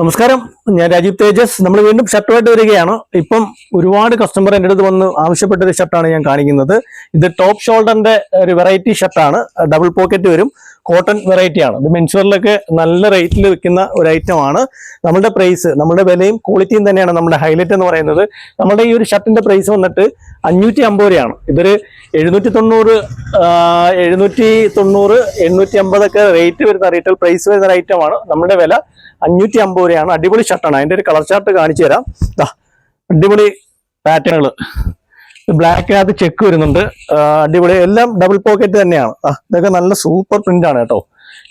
നമസ്കാരം. ഞാൻ രാജീവ് തേജസ്. നമ്മൾ വീണ്ടും ഷർട്ടുമായിട്ട് വരികയാണ്. ഇപ്പം ഒരുപാട് കസ്റ്റമർ എന്റെ അടുത്ത് വന്ന് ആവശ്യപ്പെട്ട ഒരു ഷർട്ടാണ് ഞാൻ കാണിക്കുന്നത്. ഇത് ടോപ്പ് ഷോൾഡറിന്റെ ഒരു വെറൈറ്റി ഷർട്ടാണ് ഡബിൾ പോക്കറ്റ് വരും. കോട്ടൺ വെറൈറ്റിയാണ് ഇത് മെൻഷുറിലൊക്കെ നല്ല റേറ്റിൽ വിൽക്കുന്ന ഒരു ഐറ്റം ആണ്. നമ്മുടെ പ്രൈസ് നമ്മുടെ വിലയും ക്വാളിറ്റിയും തന്നെയാണ് നമ്മുടെ ഹൈലൈറ്റ് എന്ന് പറയുന്നത്. നമ്മുടെ ഈ ഒരു ഷർട്ടിന്റെ പ്രൈസ് വന്നിട്ട് അഞ്ഞൂറ്റി അമ്പത് രൂപയാണ്. ഇതൊരു എഴുന്നൂറ്റി തൊണ്ണൂറ് എഴുന്നൂറ്റി തൊണ്ണൂറ് എണ്ണൂറ്റി അമ്പതൊക്കെ റേറ്റ് വരുന്ന റീറ്റെയിൽ പ്രൈസ് വരുന്ന ഒരു ഐറ്റമാണ് നമ്മുടെ വില അഞ്ഞൂറ്റി അമ്പത് രൂപയാണ്. അടിപൊളി ഷർട്ടാണ് അതിന്റെ ഒരു കളർ ചാർട്ട് കാണിച്ചു തരാം. അടിപൊളി പാറ്റേണുകൾ ബ്ലാക്കിനകത്ത് ചെക്ക് വരുന്നുണ്ട്. അടിപൊളി. എല്ലാം ഡബിൾ പോക്കറ്റ് തന്നെയാണ്. ഇതൊക്കെ നല്ല സൂപ്പർ പ്രിന്റ് ആണ് കേട്ടോ.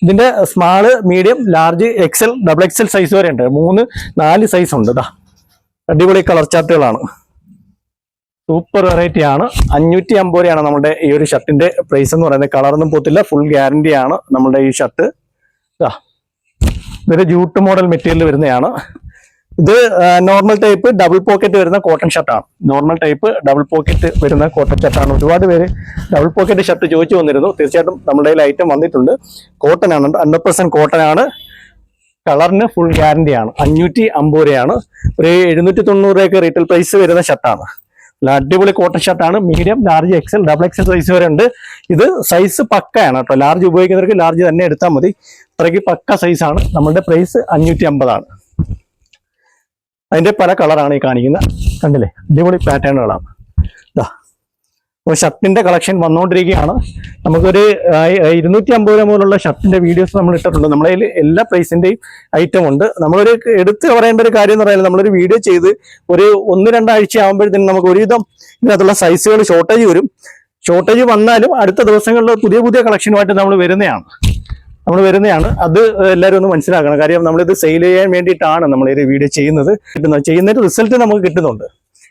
ഇതിന്റെ small medium large XL double XL size വരെ ഉണ്ട്. മൂന്ന് നാല് സൈസ് ഉണ്ട്. അടിപൊളി കളർ ചാർട്ടുകളാണ് സൂപ്പർ വെറൈറ്റി ആണ്. അഞ്ഞൂറ്റി അമ്പത് രൂപയാണ് നമ്മുടെ ഈ ഒരു ഷർട്ടിന്റെ പ്രൈസ് എന്ന് പറയുന്നത്. കളറൊന്നും പോത്തില്ല ഫുൾ ഗ്യാരണ്ടി ആണ് നമ്മുടെ ഈ ഷർട്ട് ഇതാ ഇതൊരു ജൂട്ട് മോഡൽ മെറ്റീരിയൽ വരുന്നതാണ്. ഇത് നോർമൽ ടൈപ്പ് ഡബിൾ പോക്കറ്റ് വരുന്ന കോട്ടൺ ഷർട്ടാണ് നോർമൽ ടൈപ്പ് ഡബിൾ പോക്കറ്റ് വരുന്ന കോട്ടൺ ഷർട്ടാണ് ഒരുപാട് പേര് ഡബിൾ പോക്കറ്റ് ഷർട്ട് ചോദിച്ചു വന്നിരുന്നു. തീർച്ചയായിട്ടും നമ്മുടെ കയ്യിൽ ഐറ്റം വന്നിട്ടുണ്ട്. കോട്ടൺ ആണ്. ഹൺഡ്രഡ് പെർസെന്റ് കോട്ടൺ ആണ്. കളറിന് ഫുൾ ഗ്യാരണ്ടി ആണ്. അഞ്ഞൂറ്റി അമ്പത് രൂപയാണ്. ഒരു എഴുന്നൂറ്റി തൊണ്ണൂറ് രൂപയൊക്കെ റീറ്റെയിൽ പ്രൈസ് വരുന്ന ഷർട്ടാണ് അടിപൊളി cotton ഷർട്ടാണ് medium large XL double XL size വരെ ഉണ്ട്. ഇത് സൈസ് പക്കയാണ് കേട്ടോ. ലാർജ് ഉപയോഗിക്കുന്നവർക്ക് ലാർജ് തന്നെ എടുത്താൽ മതി. അത്രയ്ക്ക് പക്ക സൈസാണ് നമ്മളുടെ പ്രൈസ് അഞ്ഞൂറ്റി അമ്പതാണ് അതിന്റെ പല കളറാണ് ഈ കാണിക്കുന്നത് കണ്ടില്ലേ? അടിപൊളി പാറ്റേണുകളാണ് അപ്പോൾ ഷർട്ടിന്റെ കളക്ഷൻ വന്നുകൊണ്ടിരിക്കുകയാണ് നമുക്കൊരു ഇരുന്നൂറ്റി അമ്പത് രൂപ മുതലുള്ള ഷർട്ടിന്റെ വീഡിയോസ് നമ്മൾ ഇട്ടിട്ടുണ്ട്. നമ്മുടെ എല്ലാ പ്രൈസിന്റെയും ഐറ്റം ഉണ്ട്. നമ്മളൊരു എടുത്ത് പറയേണ്ട ഒരു കാര്യം എന്ന് പറയുന്നത് നമ്മളൊരു വീഡിയോ ചെയ്ത് ഒരു ഒന്ന് രണ്ടാഴ്ച ആകുമ്പോഴത്തേനും നമുക്ക് ഒരുവിധം ഇതിനകത്തുള്ള സൈസുകൾ ഷോർട്ടേജ് വരും. ഷോർട്ടേജ് വന്നാലും അടുത്ത ദിവസങ്ങളിൽ പുതിയ പുതിയ കളക്ഷനുമായിട്ട് നമ്മൾ വരുന്നതാണ്. നമ്മൾ വരുന്നതാണ്. അത് എല്ലാവരും ഒന്ന് മനസ്സിലാക്കണം. കാര്യം നമ്മളിത് സെയിൽ ചെയ്യാൻ വേണ്ടിയിട്ടാണ് നമ്മൾ ഈ വീഡിയോ ചെയ്യുന്നത്. കിട്ടുന്നത് ചെയ്യുന്നതിന്റെ റിസൾട്ട് നമുക്ക് കിട്ടുന്നുണ്ട്.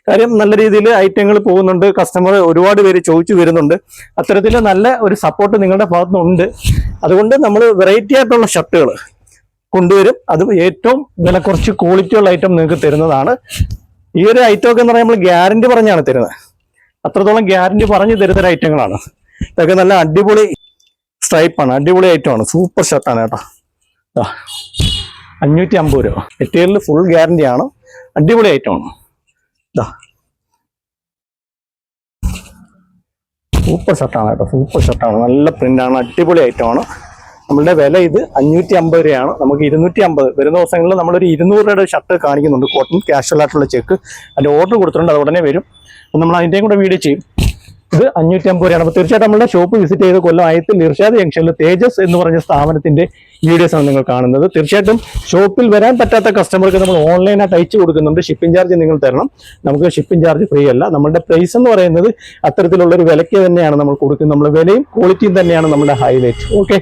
കാര്യം നല്ല രീതിയിൽ ഐറ്റങ്ങൾ പോകുന്നുണ്ട്. കസ്റ്റമർ ഒരുപാട് പേര് ചോദിച്ചു വരുന്നുണ്ട്. അത്തരത്തിൽ നല്ല ഒരു സപ്പോർട്ട് നിങ്ങളുടെ ഭാഗത്തുനിന്നുണ്ട്. അതുകൊണ്ട് നമ്മൾ വെറൈറ്റി ആയിട്ടുള്ള ഷർട്ടുകൾ കൊണ്ടുവരും. അത് ഏറ്റവും വില കുറച്ച് ക്വാളിറ്റിയുള്ള ഐറ്റം നിങ്ങൾക്ക് തരുന്നതാണ്. ഈ ഒരു ഐറ്റം ഒക്കെ എന്ന് പറയുമ്പോൾ നമ്മൾ ഗ്യാരണ്ടി പറഞ്ഞാണ് തരുന്നത്. അത്രത്തോളം ഗ്യാരണ്ടി പറഞ്ഞു തരുന്ന ഐറ്റങ്ങളാണ് ഇതൊക്കെ നല്ല അടിപൊളി സ്ട്രൈപ്പാണ് അടിപൊളി ഐറ്റമാണ് സൂപ്പർ ഷർട്ടാണ് കേട്ടോ. അഞ്ഞൂറ്റി അമ്പത് രൂപ. മെറ്റീരിയൽ ഫുൾ ഗ്യാരണ്ടി ആണ്. അടിപൊളി ഐറ്റമാണ് ഇതാ സൂപ്പർ ഷർട്ടാണ് കേട്ടോ. സൂപ്പർ ഷർട്ടാണ് നല്ല പ്രിന്റാണ് അടിപൊളി ഐറ്റമാണ് നമ്മളുടെ വില ഇത് അഞ്ഞൂറ്റി അമ്പത് രൂപയാണ്. നമുക്ക് ഇരുന്നൂറ്റി അമ്പത് വരുന്ന ദിവസങ്ങളിൽ നമ്മളൊരു ഇരുന്നൂറ് രൂപയുടെ ഷർട്ട് കാണിക്കുന്നുണ്ട്. കോട്ടൺ ക്യാഷ്വൽ ആയിട്ടുള്ള ചെക്ക് അതിന്റെ ഓർഡർ കൊടുത്തിട്ടുണ്ട്. അത് ഉടനെ വരും. അപ്പം നമ്മൾ അതിന്റെയും കൂടെ വീഡിയോ ചെയ്യും. ഇത് അഞ്ഞൂറ്റി അമ്പത് രൂപയാണ്. അപ്പോൾ തീർച്ചയായിട്ടും നമ്മുടെ ഷോപ്പ് വിസിറ്റ് ചെയ്ത് കൊല്ലം. ആയത്തിൽ ഇർഷാദ് ജംഗ്ഷനിൽ തേജസ് എന്ന് പറഞ്ഞ സ്ഥാപനത്തിന്റെ വീഡിയോസ് ആണ് നിങ്ങൾ കാണുന്നത്. തീർച്ചയായിട്ടും ഷോപ്പിൽ വരാൻ പറ്റാത്ത കസ്റ്റമർക്ക് നമ്മൾ ഓൺലൈനായിട്ട് അയച്ചു കൊടുക്കുന്നുണ്ട്. ഷിപ്പിംഗ് ചാർജ് നിങ്ങൾ തരണം. നമുക്ക് ഷിപ്പിംഗ് ചാർജ് ഫ്രീ അല്ല. നമ്മുടെ പ്രൈസ് എന്ന് പറയുന്നത് അത്തരത്തിലുള്ള ഒരു വിലയ്ക്ക് തന്നെയാണ് നമ്മൾ കൊടുക്കുന്നത്. നമ്മുടെ വിലയും ക്വാളിറ്റിയും തന്നെയാണ് നമ്മുടെ ഹൈലൈറ്റ് ഓക്കെ